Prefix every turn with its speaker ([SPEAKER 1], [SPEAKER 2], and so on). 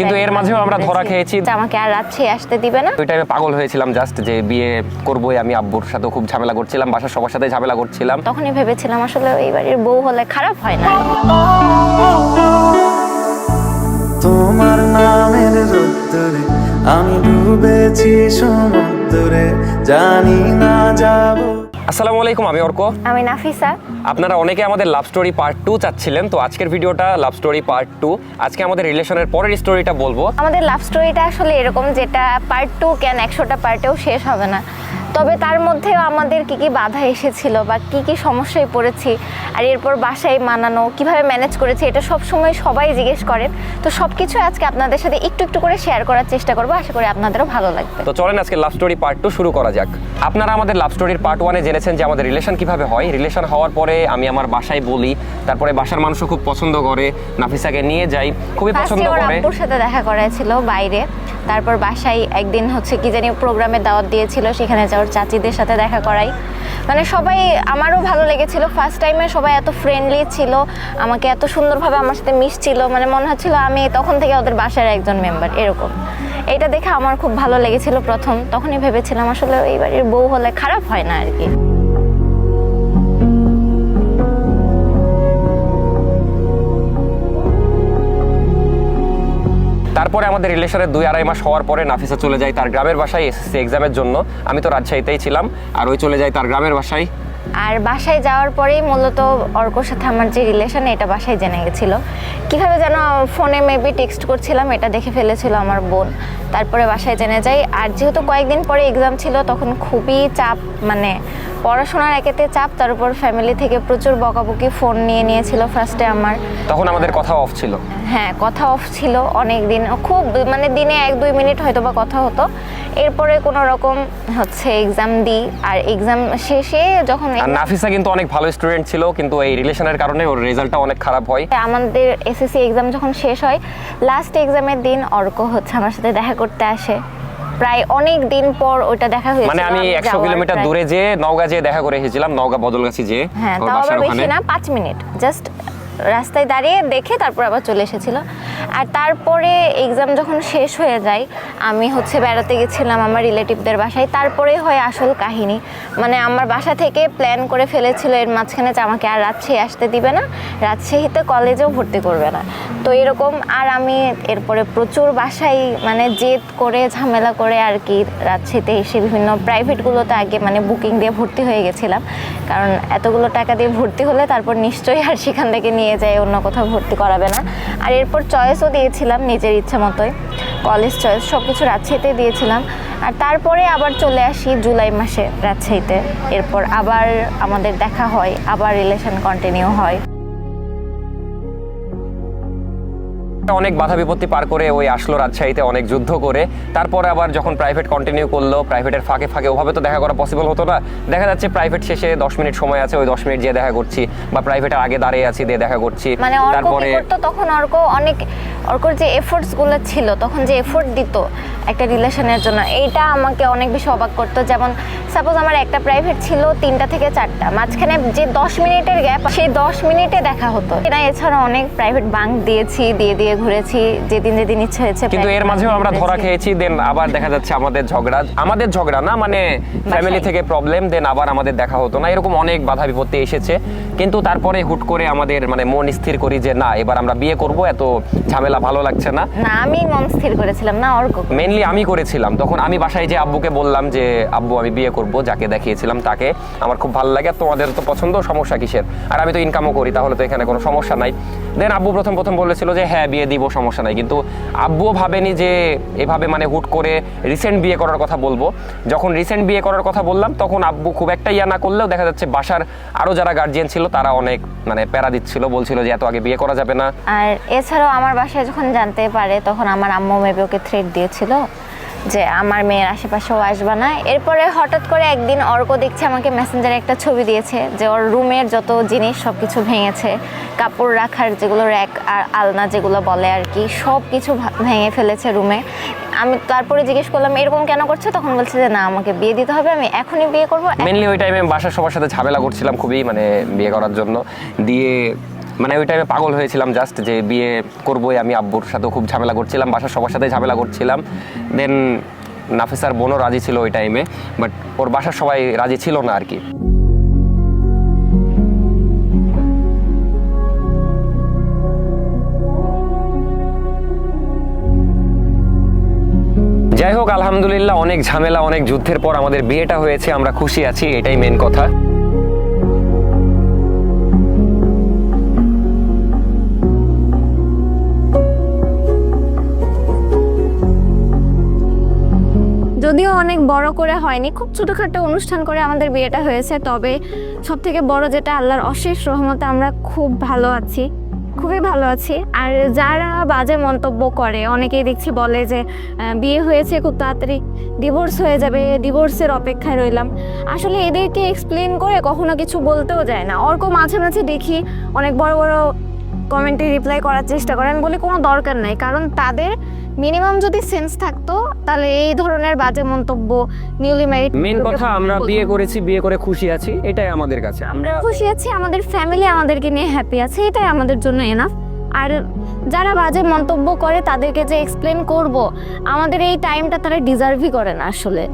[SPEAKER 1] কিন্তু এর মাঝেও আমরা ধরা খেয়েছি।
[SPEAKER 2] যে আমাকে আর রাত্রে আসতে দিবে না?
[SPEAKER 1] ওই টাইমে পাগল হয়েছিলাম জাস্ট যে বিয়ে করবোই আমি আব্বুর সাথে খুব ঝামেলা করছিলাম বাসার সবার সাথে ঝামেলা করছিলাম।
[SPEAKER 2] তখনই ভেবেছিলাম আসলে এই বাড়ির বউ হলে খারাপ হয় না।
[SPEAKER 3] তোমার নামের রোদ্দুরে আমি ডুবেছি সমুদ্রে। জানি না যাব
[SPEAKER 1] আসসালামু আলাইকুম আমি অর্ক।
[SPEAKER 2] আমি নাফিসা।
[SPEAKER 1] আপনারা অনেকে আমাদের লাভ স্টোরি পার্ট টু চাচ্ছিলেন তো আজকের ভিডিওটা লাভ স্টোরি পার্ট টু আজকে আমাদের রিলেশনের পরের স্টোরিটা বলব।
[SPEAKER 2] আমাদের লাভ স্টোরিটা আসলে এরকম যেটা পার্ট টু কেন একশোটা পার্টেও শেষ হবে না। তবে তার মধ্যেও আমাদের কি কি বাধা এসেছিল বা কি কি সমস্যায় পড়েছি আর এরপর বাসায় মানানো কীভাবে ম্যানেজ করেছি এটা সব সময় সবাই জিজ্ঞেস করেন। তো সব কিছু আজকে আপনাদের সাথে একটু একটু করে শেয়ার করার চেষ্টা করব। আশা করি আপনাদেরও ভালো লাগবে।
[SPEAKER 1] তো চলেন আজকে লাভ স্টোরি পার্ট টু শুরু করা যাক। আপনারা আমাদের লাভ স্টোরির পার্ট ওয়ানে জেনেছেন যে আমাদের রিলেশন কীভাবে হয়। রিলেশন হওয়ার পরে আমি আমার বাসায় বলি তারপরে বাসার মানুষও খুব পছন্দ করে নাফিসাকে নিয়ে যাই খুবই পছন্দ করে।
[SPEAKER 2] আব্বুর সাথে দেখা করাছিল বাইরে। তারপর বাসায় একদিন হচ্ছে কি জানি প্রোগ্রামে দাওয়াত দিয়েছিল সেখানে যাওয়ার চাচিদের সাথে দেখা করাই। মানে সবাই আমারও ভালো লেগেছিল। ফার্স্ট টাইমে সবাই এত ফ্রেন্ডলি ছিল। আমাকে এত সুন্দরভাবে আমার সাথে মিশছিল। মানে মনে হচ্ছিল আমি তখন থেকে ওদের বাসার একজন মেম্বার এরকম। এটা দেখে আমার খুব ভালো লেগেছিল প্রথম। তখনই ভেবেছিলাম আসলে এই বাড়ির বউ হলে খারাপ হয় না আর কি।
[SPEAKER 1] তারপরে আমাদের রিলেশনের দুই আড়াই মাস হওয়ার পরে নাফিসা চলে যায় তার গ্রামের বাসায় এসএসসি এক্সামের জন্য। আমি তো রাজশাহীতেই ছিলাম, আর ওই চলে যায় তার গ্রামের বাসায়।
[SPEAKER 2] আর বাসায় যাওয়ার পরেই মূলত অর্কর সাথে আমার যে রিলেশন এটা বাসায় জেনে গেছিল। কীভাবে যেন ফোনে মেবি টেক্সট করছিলাম এটা দেখে ফেলেছিল আমার বোন। তারপরে বাসায় জেনে যাই। আর যেহেতু কয়েকদিন পরে এক্সাম ছিল তখন খুবই চাপ মানে পড়াশোনার একেতে চাপ তার উপর ফ্যামিলি থেকে প্রচুর বকাবকি ফোন নিয়ে নিয়েছিল ফার্স্টে আমার।
[SPEAKER 1] তখন আমাদের কথা অফ ছিল।
[SPEAKER 2] হ্যাঁ কথা অফ ছিল অনেক দিন খুব মানে দিনে এক দুই মিনিট হয়তো বা কথা হতো। এরপরে কোনো রকম হচ্ছে এক্সাম দিই আর এক্সাম শেষে যখন
[SPEAKER 1] আর নাফিসা কিন্তু অনেক ভালো স্টুডেন্ট ছিল কিন্তু এই রিলেশনের কারণে ওর রেজাল্টটা অনেক খারাপ হয়।
[SPEAKER 2] আমাদের এসএসসি এক্সাম যখন শেষ হয় লাস্ট এক্সামের দিন অর্ক হচ্ছে আমার সাথে দেখা করতে আসে। প্রায় অনেক দিন পর ওটা দেখা হয়েছিল
[SPEAKER 1] মানে আমি একশো
[SPEAKER 2] যাওয়ার
[SPEAKER 1] কিলোমিটার দূরে যে নওগাঁ যেয়ে দেখা করে এসেছিলাম নওগাঁ বদলগাছি যে
[SPEAKER 2] হ্যাঁ তাও বেশি না পাঁচ মিনিট। জাস্ট রাস্তায় দাঁড়িয়ে দেখে তারপর আবার চলে এসেছিল। আর তারপরে এক্সাম যখন শেষ হয়ে যায়, আমি হচ্ছে বেড়াতে গেছিলাম আমার রিলেটিভদের বাসায়। তারপরে হয় আসল কাহিনী। মানে আমার বাসা থেকে প্ল্যান করে ফেলেছিল, এর মাঝখানে যে আমাকে আর রাজশাহী আসতে দিবে না, রাজশাহীতে কলেজেও ভর্তি করবে না। তো এরকম আর আমি এরপরে প্রচুর বাসায় মানে জেদ করে, ঝামেলা করে আর কি রাজশাহীতে এসে বিভিন্ন প্রাইভেটগুলোতে আগে মানে বুকিং দিয়ে ভর্তি হয়ে গেছিলাম। কারণ এতগুলো টাকা দিয়ে ভর্তি হলে তারপর নিশ্চয়ই আর সেখান থেকে নিয়ে যায় অন্য কোথাও ভর্তি করাবে না। আর এরপর চয়েসও দিয়েছিলাম নিজের ইচ্ছে মতোই। কলেজ চয়েস সব কিছু রাজশাহীতে দিয়েছিলাম। আর তারপরে আবার চলে আসি জুলাই মাসে রাজশাহীতে। এরপর আবার আমাদের দেখা হয়, আবার রিলেশন কন্টিনিউ হয়।
[SPEAKER 1] অনেক বাধা বিপত্তি পার করে ওই আসলো রাজশাহীতে অনেক যুদ্ধ করে। তারপরে আবার যখন প্রাইভেট কন্টিনিউ করল প্রাইভেটের ফাঁকে ফাঁকে ওভাবে তো দেখা করা পসিবল হতো না। দেখা যাচ্ছে প্রাইভেট শেষে দশ মিনিট সময় আছে ওই দশ মিনিট যেয়ে দেখা করছি বা প্রাইভেটের আগে দাঁড়িয়ে আছি দিয়ে দেখা করছি।
[SPEAKER 2] মানে
[SPEAKER 1] তারপরে
[SPEAKER 2] তখন অর্ক অনেক অর্কর যে এফোর্টসগুলো ছিল তখন যে এফোর্ট দিত একটা রিলেশনের জন্য এইটা আমাকে অনেক বেশি অবাক করতো। যেমন সাপোজ আমার একটা প্রাইভেট ছিল তিনটা থেকে চারটা মাঝখানে যে দশ মিনিটের গ্যাপ সেই দশ মিনিটে দেখা হতো। এছাড়া অনেক প্রাইভেট বাঙ্ক দিয়েছি দিয়ে দিয়ে ঘুরেছি যেদিন যেদিন ইচ্ছে হয়েছে
[SPEAKER 1] কিন্তু এর মাঝেও আমরা ধরা খেয়েছি দেন আবার দেখা যাচ্ছে আমাদের ঝগড়া। আমাদের ঝগড়া না মানে ফ্যামিলি থেকে প্রবলেম দেন আবার আমাদের দেখা হতো না। এরকম অনেক বাধা বিপত্তি এসেছে। কিন্তু তারপরে হুট করে আমাদের মানে মন স্থির করি যে না এবার আমরা বিয়ে করব এত ঝামেলা ভালো লাগছে না।
[SPEAKER 2] না আমি মন স্থির করেছিলাম না অর্ক
[SPEAKER 1] মেনলি আমি করেছিলাম। তখন আমি বাসায় যে আব্বুকে বললাম যে আব্বু আমি বিয়ে করব যাকে দেখিয়েছিলাম তাকে আমার খুব ভালো লাগে আর তোমাদের তো পছন্দ সমস্যা কিসের? আর আমি তো ইনকামও করি তাহলে তো এখানে কোনো সমস্যা নাই। দেন আব্বু প্রথম প্রথম বলেছিল যে হ্যাঁ বিয়ে দিব, সমস্যা নাই। কিন্তু আব্বুও ভাবেনি যে, এভাবে মানে হুট করে রিসেন্ট বিয়ে করার কথা বলব। যখন রিসেন্ট বিয়ে করার কথা বললাম, তখন আব্বু খুব একটা ইয়া না করলেও দেখা যাচ্ছে বাসার আরও যারা গার্জিয়ান ছিল, তারা অনেক মানে প্যারা দিচ্ছিল, বলছিল যে, এত আগে বিয়ে করা যাবে না।
[SPEAKER 2] আর এছাড়াও আমার বাসায় যখন জানতে পারে, তখন আমার আম্মু মেবি ওকে থ্রেট দিয়েছিল। যে আমার মেয়ের আশেপাশেও আসবে না। এরপরে হঠাৎ করে একদিন অর্ক দেখছে আমাকে মেসেঞ্জারে একটা ছবি দিয়েছে যে ওর রুমের যত জিনিস সব কিছু ভেঙেছে কাপড় রাখার যেগুলো র্যাক আর আলনা যেগুলো বলে আর কি সব কিছু ভেঙে ফেলেছে রুমে আমি তারপরে জিজ্ঞেস করলাম এরকম কেন করছে? তখন বলছে যে না আমাকে বিয়ে দিতে হবে আমি এখনই বিয়ে করব
[SPEAKER 1] মেনলি ওই টাইমে বাসার সবার সাথে ঝামেলা করছিলাম খুবই মানে বিয়ে করার জন্য। দিয়ে মানে ওই টাইমে পাগল হয়েছিলাম জাস্ট যে বিয়ে করবোই আমি, আব্বুর সাথেও খুব ঝামেলা করছিলাম, বাসার সবার সাথে ঝামেলা করছিলাম। দেন নাফিসার বোনও রাজি ছিল ওই টাইমে বাট ওর বাসার সবাই রাজি ছিল না আর কি যাই হোক, আলহামদুলিল্লাহ, অনেক ঝামেলা, অনেক যুদ্ধের পর আমাদের বিয়েটা হয়েছে, আমরা খুশি আছি, এটাই মেন কথা।
[SPEAKER 2] অনেক বড় করে হয়নি। খুব ছোটোখাটো অনুষ্ঠান করে আমাদের বিয়েটা হয়েছে। তবে সব থেকে বড় যেটা আল্লাহর অশেষ রহমতে আমরা খুব ভালো আছি। খুবই ভালো আছি। আর যারা বাজে মন্তব্য করে, অনেকেই দেখছি বলে যে বিয়ে হয়েছে, খুব তাড়াতাড়ি ডিভোর্স হয়ে যাবে ডিভোর্সের অপেক্ষায় রইলাম। আসলে এদেরকে এক্সপ্লেন করে কখনো কিছু বলতেও যায় না। অর্ক মাঝে মাঝে দেখি অনেক বড় বড় কমেন্টে রিপ্লাই করার চেষ্টা করেন বলে কোনো দরকার নাই। কারণ তাদের মিনিমাম যদি সেন্স থাকতো তাহলে এই ধরনের বাজে মন্তব্য নিউলি ম্যারিড
[SPEAKER 1] মেন কথা আমরা বিয়ে করেছি বিয়ে করে খুশি আছি এটাই আমাদের কাছে।
[SPEAKER 2] আমরা খুশি আছি আমাদের ফ্যামিলি আমাদেরকে নিয়ে হ্যাপি আছে এটাই আমাদের জন্য এনাফ আর যারা বাজে মন্তব্য করে তাদেরকে যে এক্সপ্লেন করব আমাদের এই টাইমটা তারা ডিজার্ভই করে না আসলে।